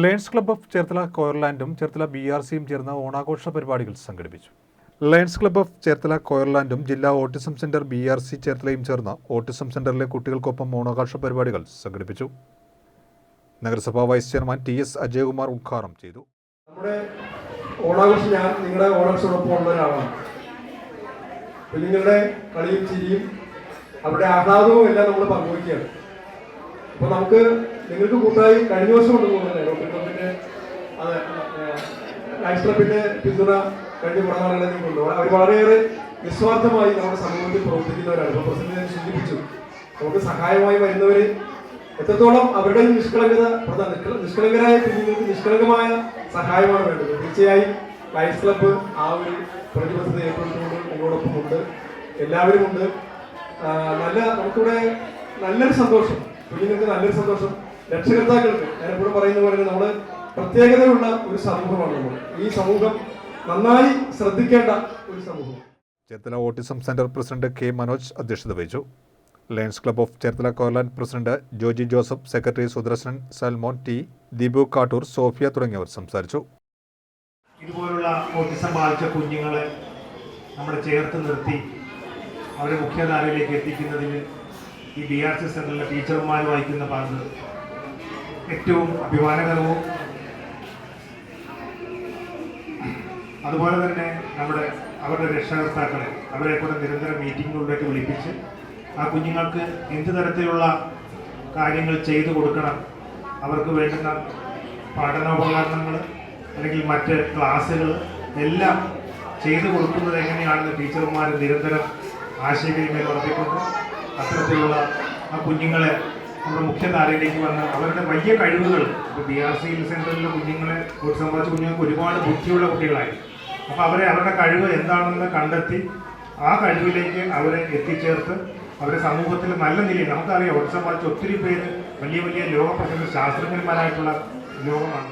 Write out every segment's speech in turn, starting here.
Lions club of Cherthala കോയർലാൻഡും Cherthala B R സിയും ചേർന്ന ഓണാഘോഷ പരിപാടികൾ സംഘടിപ്പിച്ചു. ലയൺസ് ക്ലബ്ബ് ഓഫ് ചേർത്തല കോയർലാൻഡും ജില്ലാ autism centre B R C ചേർത്തലയും ചേർന്ന ഓട്ടിസം സെന്ററിലെ കുട്ടികൾക്കൊപ്പം ഓണാഘോഷ പരിപാടികൾ സംഘടിപ്പിച്ചു. നഗരസഭാ vice chairman T S Ajayakumar ഉദ്ഘാടനം ചെയ്തു. നമ്മുടെ ഓണാഘോഷം ഞാൻ നിങ്ങളുടെ ഓണാഘോഷത്തോടൊപ്പം ഉള്ള കുഞ്ഞുങ്ങളുടെ കളിയും ചിരിയും അവരുടെ ആഹ്ലാദവും എല്ലാം നമ്മൾ പങ്കുവയ്ക്കുകയാണ്. അപ്പൊ നമുക്ക് നിങ്ങൾക്ക് കൂട്ടായി കഴിഞ്ഞ വർഷം ഉണ്ട് തോന്നുന്നില്ലേ റോട്ടറി പിന്തുണ കഴിഞ്ഞ കുറെ നിങ്ങൾക്കുണ്ട് അവർ വളരെയേറെ നിസ്വാർത്ഥമായി നമ്മുടെ സമൂഹത്തിൽ പ്രവർത്തിക്കുന്നവരാണ് ഇപ്പൊ പ്രസിഡന്റ് സൂചിപ്പിച്ചു. നമുക്ക് സഹായമായി വരുന്നവര് എത്രത്തോളം അവരുടെ നിഷ്കളങ്കത നിഷ്കളങ്കരായ കുഞ്ഞുങ്ങൾക്ക് നിഷ്കളങ്കമായ സഹായമാണ് വേണ്ടത്. തീർച്ചയായും ലൈഫ് ക്ലബ്ബ് ആ ഒരു പ്രതിബദ്ധത ഏർപ്പെടുത്തുകൊണ്ട് നിങ്ങളോടൊപ്പം ഉണ്ട്. എല്ലാവരും ഉണ്ട്. നല്ല നമുക്കിവിടെ നല്ലൊരു സന്തോഷം. കുഞ്ഞുങ്ങൾക്ക് നല്ലൊരു സന്തോഷം. രക്ഷകർത്താക്കൾക്ക് ഞാൻ എപ്പോഴും പറയുന്ന പോലെ നമ്മൾ പ്രത്യേകതയുള്ള ഒരു സമൂഹമാണ് നമ്മൾ. ഈ സമൂഹം നന്നായി ശ്രദ്ധിക്കേണ്ട ഒരു സമൂഹം. Cherthala autism centre president K Manoj അധ്യക്ഷത വഹിച്ചു. Lions club of Cherthala Coirland president Joji Joseph secretary Sudarsanan Salmon T Deepu Kattoor Sofia തുടങ്ങിയവർ സംസാരിച്ചു. ഇതുപോലുള്ള ഓട്ടിസം ബാധിച്ച കുഞ്ഞുങ്ങളെ നമ്മൾ ചേർത്ത് നിർത്തി അവരെ മുഖ്യധാരയിലേക്ക് എത്തിക്കുന്നതിൽ ഈ ബി ആർ സി സെന്ററിലെ ടീച്ചർമാർ വായിക്കുന്ന പങ്ക് ഏറ്റവും അഭിമാനകരവും. അതുപോലെ തന്നെ നമ്മുടെ അവരുടെ രക്ഷകർത്താക്കളെ അവരെ കൂടെ നിരന്തരം മീറ്റിങ്ങുകളിലേക്ക് വിളിപ്പിച്ച് ആ കുഞ്ഞുങ്ങൾക്ക് എന്ത് തരത്തിലുള്ള കാര്യങ്ങൾ ചെയ്തു കൊടുക്കണം അവർക്ക് വേണ്ടുന്ന പഠനോപകരണങ്ങൾ അല്ലെങ്കിൽ മറ്റ് ക്ലാസ്സുകൾ എല്ലാം ചെയ്തു കൊടുക്കുന്നത് എങ്ങനെയാണെന്ന് ടീച്ചർമാർ നിരന്തരം ആശയവിനിമയം നടത്തിക്കൊണ്ട് അത്തരത്തിലുള്ള ആ കുഞ്ഞുങ്ങളെ നമ്മുടെ മുഖ്യധാരയിലേക്ക് വന്ന് അവരുടെ വലിയ കഴിവുകൾ. ഇപ്പോൾ ബി ആർ സി സെന്ററിലെ കുഞ്ഞുങ്ങളെ സംബന്ധിച്ച കുഞ്ഞുങ്ങൾക്ക് ഒരുപാട് ബുദ്ധിയുള്ള കുട്ടികളായി. അപ്പോൾ അവരെ അവരുടെ കഴിവ് എന്താണെന്ന് കണ്ടെത്തി ആ കഴിവിലേക്ക് അവരെ എത്തിച്ചേർത്ത് അവരെ സമൂഹത്തിൽ നല്ല നിലയിൽ നമുക്കറിയാം ഒരു സംബന്ധിച്ച് ഒത്തിരി പേര് വലിയ വലിയ പ്രശസ്ത ശാസ്ത്രജ്ഞന്മാരായിട്ടുള്ള ലോകമാണ്.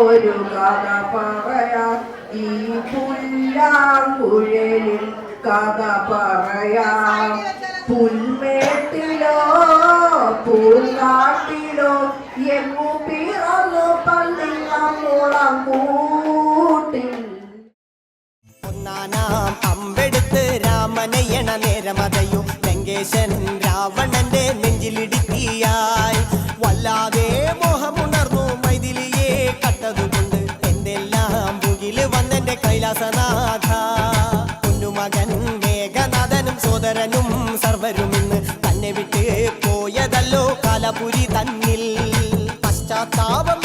ഒരു കഥ പറയാ. ഈ പുല്ലാങ്കുഴലിൽ കഥ പറയാം. പുൽമേട്ടിലോ പൂങ്കാട്ടിലോ എങ്ങു പിറന്നു പള്ളിങ്ങ മുളം കൂട്ടിൽ ഒന്നാനാം അമ്പെടുത്ത് രാമനയണ നേരമതയും ലങ്കേശൻ രാവണന്റെ നെഞ്ചിലിടുക്കിയായി. വല്ലാതെ മോഹമുണർന്നു മൈഥിലിയെ കട്ടതുകൊണ്ട്. എന്തെല്ലാം മുകിൽ വന്നെന്റെ കൈലാസനാഥ. സോദരനും സർവരും ഇന്ന് തന്നെ വിട്ട് പോയതല്ലോ കാലപുരി തന്നിൽ. പശ്ചാത്താപം